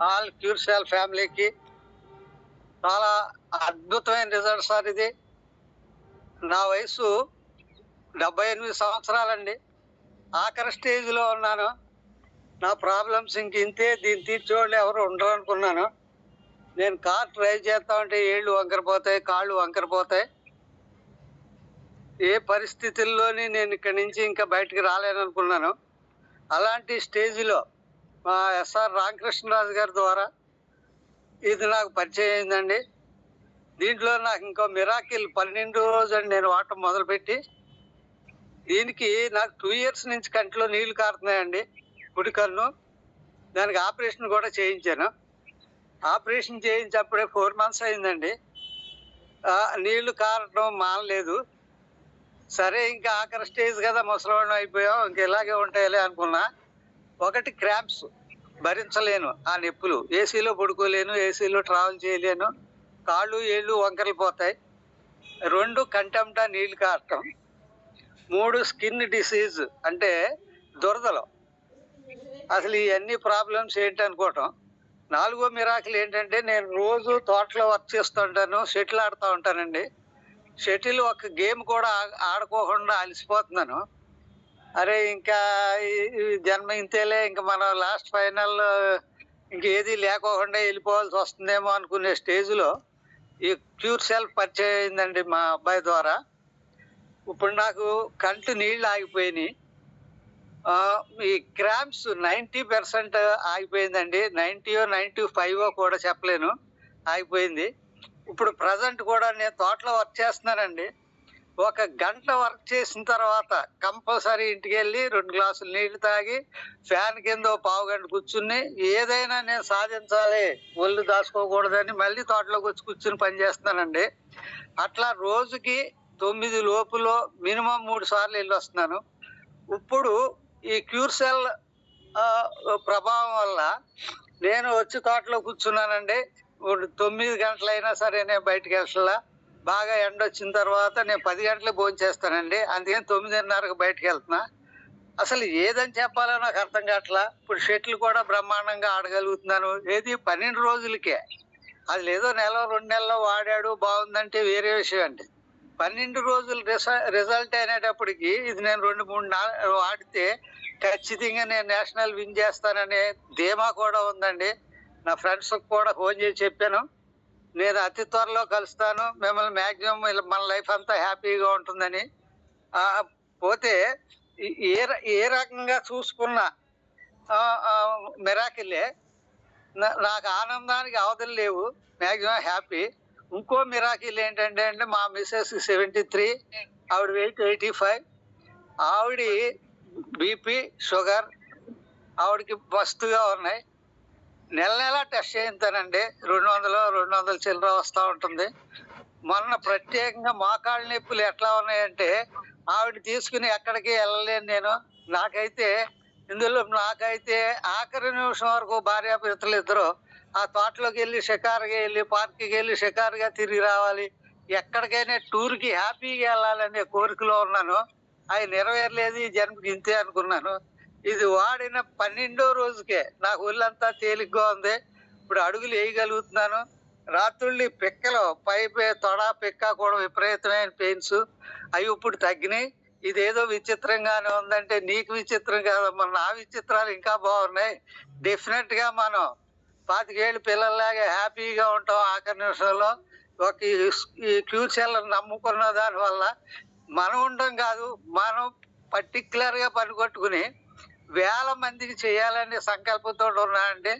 All క్యూర్సాల్ ఫ్యామిలీకి. చాలా అద్భుతమైన రిజల్ట్ సార్ ఇది. నా వయసు డెబ్బై ఎనిమిది సంవత్సరాలండి. ఆఖరి స్టేజ్లో ఉన్నాను. నా ప్రాబ్లమ్స్ ఇంక ఇంతే దీన్ని తీర్చేవాళ్ళు ఎవరు ఉండరు అనుకున్నాను నేను కార్ డ్రైవ్ చేస్తా ఉంటే ఏళ్ళు వంకరపోతాయి కాళ్ళు వంకరపోతాయి. ఏ పరిస్థితుల్లోని నేను ఇక్కడి నుంచి ఇంకా బయటికి రాలేను అనుకున్నాను అలాంటి స్టేజ్లో మా ఎస్ఆర్ రామకృష్ణరాజు గారి ద్వారా ఇది నాకు పరిచయం అయిందండి. దీంట్లో నాకు ఇంకో మిరాకిల్ పన్నెండు రోజు నేను వాడటం మొదలుపెట్టి దీనికి నాకు టూ ఇయర్స్ నుంచి కంటిలో నీళ్ళు కారుతున్నాయండి కుడి కన్ను. దానికి ఆపరేషన్ కూడా చేయించాను. ఆపరేషన్ చేయించప్పుడే ఫోర్ మంత్స్ అయిందండి. నీళ్ళు కారటం మానలేదు. సరే ఇంకా ఆఖరి స్టేజ్ కదా ముసలివాడిని అయిపోయాం ఇంక ఇలాగే ఉంటాయిలే అనుకున్నా. ఒకటి క్రాంప్స్. భరించలేను ఆ నొప్పులు. ఏసీలో పడుకోలేను ఏసీలో ట్రావెల్ చేయలేను. కాళ్ళు ఏళ్ళు వంకరలు పోతాయి. రెండు కంటెంటా నీళ్ళు కారటం. మూడు స్కిన్ డిసీజ్ అంటే దురదలు. అసలు ఇవన్నీ ప్రాబ్లమ్స్ ఏంటి అనుకోవటం నాలుగో మిరాకులు ఏంటంటే నేను రోజు తోటలో వర్క్ చేస్తూ ఉంటాను షటిల్ ఆడుతూ ఉంటానండి. షటిల్ ఒక గేమ్ కూడా ఆడుకోకుండా అలసిపోతున్నాను. అరే ఇంకా జన్మ ఇంతేలే ఇంకా మనం లాస్ట్ ఫైనల్ ఇంకేది లేకోకుండా వెళ్ళిపోవాల్సి వస్తుందేమో అనుకునే స్టేజ్లో ఈ క్యూర్ సెల్ఫ్ పరిచయం అయిందండి మా అబ్బాయి ద్వారా. ఇప్పుడు నాకు కంటి నీళ్ళు ఆగిపోయినాయి. ఈ క్రామ్స్ నైంటీ పర్సెంట్ ఆగిపోయిందండి. నైంటీయో నైంటీ ఫైవ్ కూడా చెప్పలేను. ఆగిపోయింది. ఇప్పుడు ప్రజెంట్ కూడా నేను తోటలో వర్క్ చేస్తున్నానండి. ఒక గంట వర్క్ చేసిన తర్వాత కంపల్సరీ ఇంటికి వెళ్ళి రెండు గ్లాసులు నీళ్ళు తాగి ఫ్యాన్ కింద పావు గంట కూర్చుని ఏదైనా నేను సాధించాలి ఒళ్ళు దాచుకోకూడదని మళ్ళీ తోటలోకి వచ్చి కూర్చుని పని చేస్తున్నానండి. అట్లా రోజుకి తొమ్మిది లోపులో మినిమం మూడు సార్లు వెళ్ళి వస్తున్నాను. ఇప్పుడు ఈ క్యూర్ సెల్ ప్రభావం వల్ల నేను వచ్చి తోటలో కూర్చున్నానండి. తొమ్మిది గంటలైనా సరే నేను బయటకు వెళ్ళా బాగా ఎండ వచ్చిన తర్వాత నేను పది గంటలకు భోజనం చేస్తానండి. అందుకని తొమ్మిదిన్నరకు బయటకు వెళ్తున్నా. అసలు ఏదని చెప్పాలో నాకు అర్థం కావట్లా. ఇప్పుడు షటిల్ కూడా బ్రహ్మాండంగా ఆడగలుగుతున్నాను. ఏది పన్నెండు రోజులకే. అది లేదో నెల రెండు నెలల్లో వాడాడు బాగుందంటే వేరే విషయం అండి. పన్నెండు రోజులు రిజల్ట్ అయినప్పటికీ ఇది నేను రెండు మూడు వాడితే ఖచ్చితంగా నేను నేషనల్ విన్ చేస్తాననే ధీమా కూడా ఉందండి. నా ఫ్రెండ్స్కి కూడా ఫోన్ చేసి చెప్పాను. నేను అతి త్వరలో కలుస్తాను. మిమ్మల్ని మ్యాక్సిమం మన లైఫ్ అంతా హ్యాపీగా ఉంటుందని. పోతే ఏ ర- ఏ రకంగా చూసుకున్నా మిరాకిలే నా- నాకు ఆనందానికి అవధులు లేవు. మ్యాక్సిమం హ్యాపీ ఇంకో మిరాకిల్ ఏంటంటే అంటే మా మిస్సెస్ సెవెంటీ త్రీ ఆవిడ వెయిట్ ఎయిటీ ఫైవ్ ఆవిడ బీపీ షుగర్ ఆవిడకి మస్తుగా ఉన్నాయి. నెల నెల టెస్ట్ చేయించానండి. రెండు వందలు రెండు వందల చిల్లర వస్తూ ఉంటుంది. మొన్న ప్రత్యేకంగా మోకాళ్ళ నొప్పులు ఎట్లా ఉన్నాయంటే ఆవిడ తీసుకుని ఎక్కడికి వెళ్ళలేను నేను. నాకైతే ఇందులో నాకైతే ఆఖరి నిమిషం వరకు భార్యాభర్తలు ఇద్దరు. ఆ తోటలోకి వెళ్ళి షికారుగా వెళ్ళి పార్క్కి వెళ్ళి షికారుగా తిరిగి రావాలి. ఎక్కడికైనా టూర్కి హ్యాపీగా వెళ్ళాలనే కోరికలో ఉన్నాను. అవి నెరవేరలేదు జన్మకి ఇంతే అనుకున్నాను. ఇది వాడిన పన్నెండో రోజుకే. నాకు ఒళ్ళంతా తేలిగ్గా ఉంది. ఇప్పుడు అడుగులు వేయగలుగుతున్నాను. రాత్రుళ్ళు పిక్కలు పై తొడ పిక్క కూడా విపరీతమైన పెయిన్స్. అవి ఇప్పుడు తగ్గినాయి. ఇదేదో విచిత్రంగానే ఉందంటే నీకు విచిత్రం కాదమ్మా నా విచిత్రాలు ఇంకా బాగున్నాయి. డెఫినెట్గా మనం పాతికేళ్ళు పిల్లల్లాగా హ్యాపీగా ఉంటాం ఆఖరి నిమిషంలో. ఒక ఈ- ఈ నమ్ముకున్న దానివల్ల మనం ఉండడం కాదు మనం పర్టికులర్గా పనికొట్టుకుని వేల మందికి చేయాలనే సంకల్పంతో ఉన్నానండి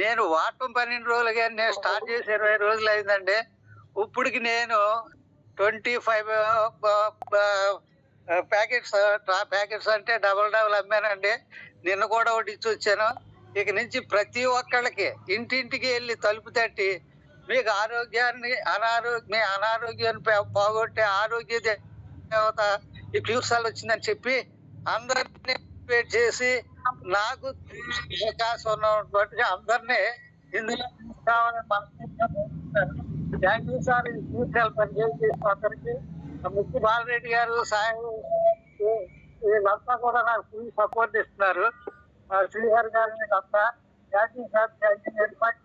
నేను వాటం పన్నెండు రోజులుగా నేను స్టార్ట్ చేసి ఇరవై రోజులు అయిందండి. ఇప్పటికి నేను ట్వంటీ ఫైవ్ ప్యాకెట్స్ ప్యాకెట్స్ అంటే డబల్ డబల్ అమ్మానండి. నిన్న కూడా ఒకటి ఇచ్చి వచ్చాను. ఇక నుంచి ప్రతి ఒక్కళ్ళకి ఇంటింటికి వెళ్ళి తలుపు తట్టి మీకు ఆరోగ్యాన్ని అనారోగ్య మీ అనారోగ్యాన్ని పోగొట్టే ఆరోగ్య దేవత ఈ క్యూర్సాల్ వచ్చిందని చెప్పి అందరినీ పార్టిసిపేట్ చేసి నాకు అవకాశం ఉన్నటువంటి అందరినీ ఇందులో తీసుకోవాలని థ్యాంక్ యూ సార్. ఈ క్యూర్సాల్ పనిచేసి అందరికి. ముక్కు బాలరెడ్డి గారు సాయం వీళ్ళంతా కూడా నాకు ఫుల్ సపోర్ట్ ఇస్తున్నారు. ఆ శ్రీహరి గారు వీళ్ళంతా. Thank you sir. Thank you very much